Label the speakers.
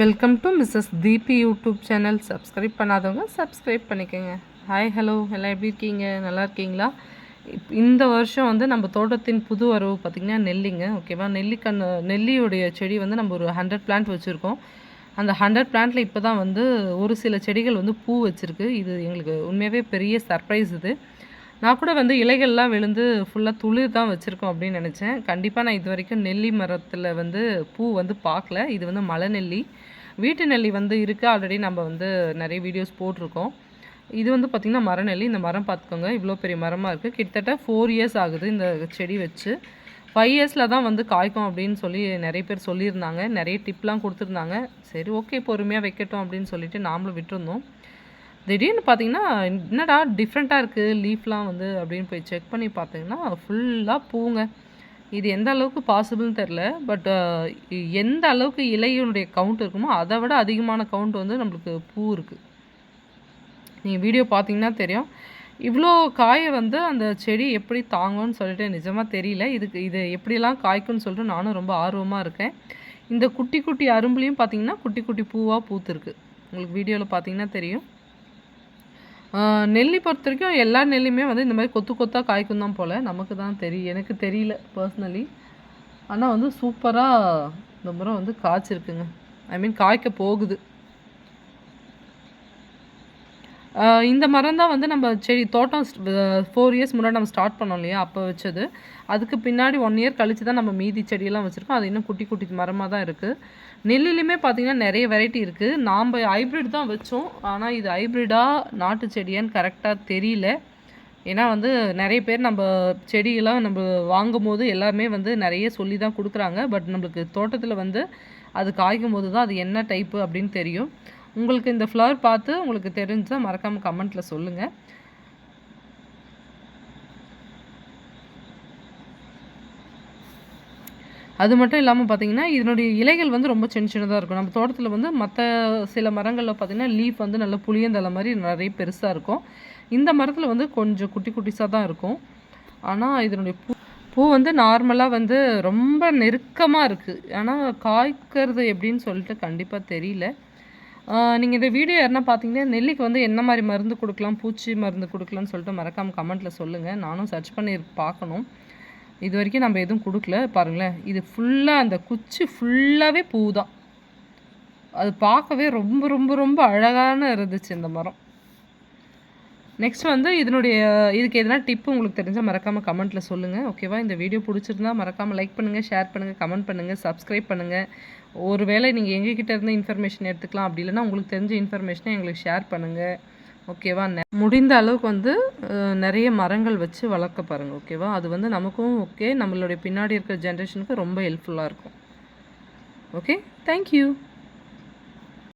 Speaker 1: welcome to Mrs Deepi YouTube channel subscribe பண்ணாதவங்க subscribe பண்ணிக்கோங்க hi hello எல்லாம் எப்படி இருக்கீங்க நல்லா இருக்கீங்களா இந்த வருஷம் வந்து நம்ம தோட்டத்தின் புது வரவு பார்த்திங்கன்னா நெல்லிங்க ஓகேவா நெல்லிக்கண் நெல்லியுடைய செடி வந்து நம்ம ஒரு ஹண்ட்ரட் பிளான்ட் வச்சுருக்கோம் அந்த ஹண்ட்ரட் பிளான்ட்டில் இப்போ தான் வந்து ஒரு சில செடிகள் வந்து பூ வச்சுருக்கு இது எங்களுக்கு உண்மையாகவே பெரிய சர்ப்ரைஸ் இது நான் கூட வந்து இலைகள்லாம் விழுந்து ஃபுல்லாக துளிர் தான் வச்சுருக்கோம் அப்படின்னு நினச்சேன் கண்டிப்பாக நான் இது வரைக்கும் நெல்லி மரத்தில் வந்து பூ வந்து பார்க்கல இது வந்து மலை நெல்லி வீட்டு நெல்லி வந்து இருக்குது ஆல்ரெடி நம்ம வந்து நிறைய வீடியோஸ் போட்டிருக்கோம் இது வந்து பார்த்திங்கன்னா மரநெல்லி இந்த மரம் பார்த்துக்கோங்க இவ்வளோ பெரிய மரமாக இருக்குது கிட்டத்தட்ட ஃபோர் இயர்ஸ் ஆகுது இந்த செடி வச்சு ஃபைவ் இயர்ஸில் தான் வந்து காய்க்கும் அப்படின்னு சொல்லி நிறைய பேர் சொல்லியிருந்தாங்க நிறைய டிப்லாம் கொடுத்துருந்தாங்க சரி ஓகே பொறுமையாக வைக்கட்டும் அப்படின்னு சொல்லிட்டு நாமளும் விட்டுருந்தோம் திடீர்னு பார்த்தீங்கன்னா என்னடா டிஃப்ரெண்ட்டாக இருக்குது லீஃப்லாம் வந்து அப்படின்னு போய் செக் பண்ணி பார்த்தீங்கன்னா ஃபுல்லாக பூங்க இது எந்த அளவுக்கு பாசிபிள்னு தெரில பட் எந்த அளவுக்கு இலையினுடைய கவுண்ட் இருக்குமோ அதை விட அதிகமான கவுண்ட் வந்து நம்மளுக்கு பூ இருக்குது நீங்கள் வீடியோ பார்த்தீங்கன்னா தெரியும் இவ்வளோ காயை வந்து அந்த செடி எப்படி தாங்கும்னு சொல்லிட்டு நிஜமாக தெரியல இதுக்கு இது எப்படிலாம் காய்க்கும்னு சொல்லிட்டு நானும் ரொம்ப ஆர்வமாக இருக்கேன் இந்த குட்டி குட்டி அரும்புலேயும் பார்த்தீங்கன்னா குட்டி குட்டி பூவாக பூத்துருக்கு உங்களுக்கு வீடியோவில் பார்த்தீங்கன்னா தெரியும் நெல்லி பொறுத்த வரைக்கும் எல்லா நெல்லையுமே வந்து இந்த மாதிரி கொத்து கொத்தாக காய்க்கும் தான் போல் நமக்கு தான் தெரியும் எனக்கு தெரியல பர்சனலி ஆனால் வந்து சூப்பராக இந்த முறை வந்து காய்ச்சிருக்குங்க ஐ மீன் காய்க்க போகுது இந்த மரம் தான் வந்து நம்ம செடி தோட்டம் ஃபோர் இயர்ஸ் முன்னாடி நம்ம ஸ்டார்ட் பண்ணோம் இல்லையா அப்போ வச்சது அதுக்கு பின்னாடி ஒன் இயர் கழித்து தான் நம்ம மீதி செடியெல்லாம் வச்சுருக்கோம் அது இன்னும் குட்டி குட்டி மரமாக தான் இருக்குது நெல்லிலையுமே பார்த்திங்கன்னா நிறைய வெரைட்டி இருக்குது நாம் ஹைப்ரிட் தான் வச்சோம் ஆனால் இது ஹைப்ரிடாக நாட்டு செடியான்னு கரெக்டாக தெரியல ஏன்னா வந்து நிறைய பேர் நம்ம செடியெல்லாம் நம்ம வாங்கும் போது எல்லாமே வந்து நிறைய சொல்லி தான் கொடுக்குறாங்க பட் நம்மளுக்கு தோட்டத்தில் வந்து அது காய்க்கும் போது தான் அது என்ன டைப்பு அப்படின்னு தெரியும் உங்களுக்கு இந்த ஃப்ளவர் பார்த்து உங்களுக்கு தெரிஞ்சால் மறக்காமல் கமெண்ட்டில் சொல்லுங்கள் அது மட்டும் இல்லாமல் பார்த்தீங்கன்னா இதனுடைய இலைகள் வந்து ரொம்ப சின்ன சின்னதாக இருக்கும் நம்ம தோட்டத்தில் வந்து மற்ற சில மரங்களில் பார்த்திங்கன்னா லீஃப் வந்து நல்ல புளியந்தலை மாதிரி நிறைய பெருசாக இருக்கும் இந்த மரத்தில் வந்து கொஞ்சம் குட்டி குட்டிஸாக தான் இருக்கும் ஆனால் இதனுடைய பூ பூ வந்து நார்மலாக வந்து ரொம்ப நெருக்கமாக இருக்குது ஆனால் காய்க்கிறது எப்படின்னு சொல்லிட்டு கண்டிப்பாக தெரியல நீங்கள் இந்த வீடியோ யாருன்னா பார்த்தீங்கன்னா நெல்லிக்கு வந்து என்ன மாதிரி மருந்து கொடுக்கலாம் பூச்சி மருந்து கொடுக்கலாம்னு சொல்லிட்டு மறக்காமல் கமெண்ட்டில் சொல்லுங்கள் நானும் சர்ச் பண்ணி பார்க்கணும் இது வரைக்கும் நம்ம எதுவும் கொடுக்கல பாருங்களேன் இது ஃபுல்லாக அந்த குச்சி ஃபுல்லாகவே பூ தான் அது பார்க்கவே ரொம்ப ரொம்ப ரொம்ப அழகான இருந்துச்சு இந்த மரம் நெக்ஸ்ட் வந்து இதனுடைய இதுக்கு எதனா டிப் உங்களுக்கு தெரிஞ்சால் மறக்காமல் கமெண்ட்டில் சொல்லுங்கள் ஓகேவா இந்த வீடியோ பிடிச்சிருந்தா மறக்காமல் லைக் பண்ணுங்கள் ஷேர் பண்ணுங்கள் கமெண்ட் பண்ணுங்கள் சப்ஸ்கிரைப் பண்ணுங்கள் ஒரு வேளை நீங்கள் எங்ககிட்ட இருந்து இன்ஃபர்மேஷன் எடுத்துக்கலாம் அப்படி இல்லைனா உங்களுக்கு தெரிஞ்ச இன்ஃபர்மேஷனை எங்களுக்கு ஷேர் பண்ணுங்கள் ஓகேவா முடிந்த அளவுக்கு வந்து நிறைய மரங்கள் வச்சு வளர்க்க பாருங்கள் ஓகேவா அது வந்து நமக்கும் ஓகே நம்மளுடைய பின்னாடி இருக்கிற ஜென்ரேஷனுக்கு ரொம்ப ஹெல்ப்ஃபுல்லாக இருக்கும் ஓகே தேங்க்யூ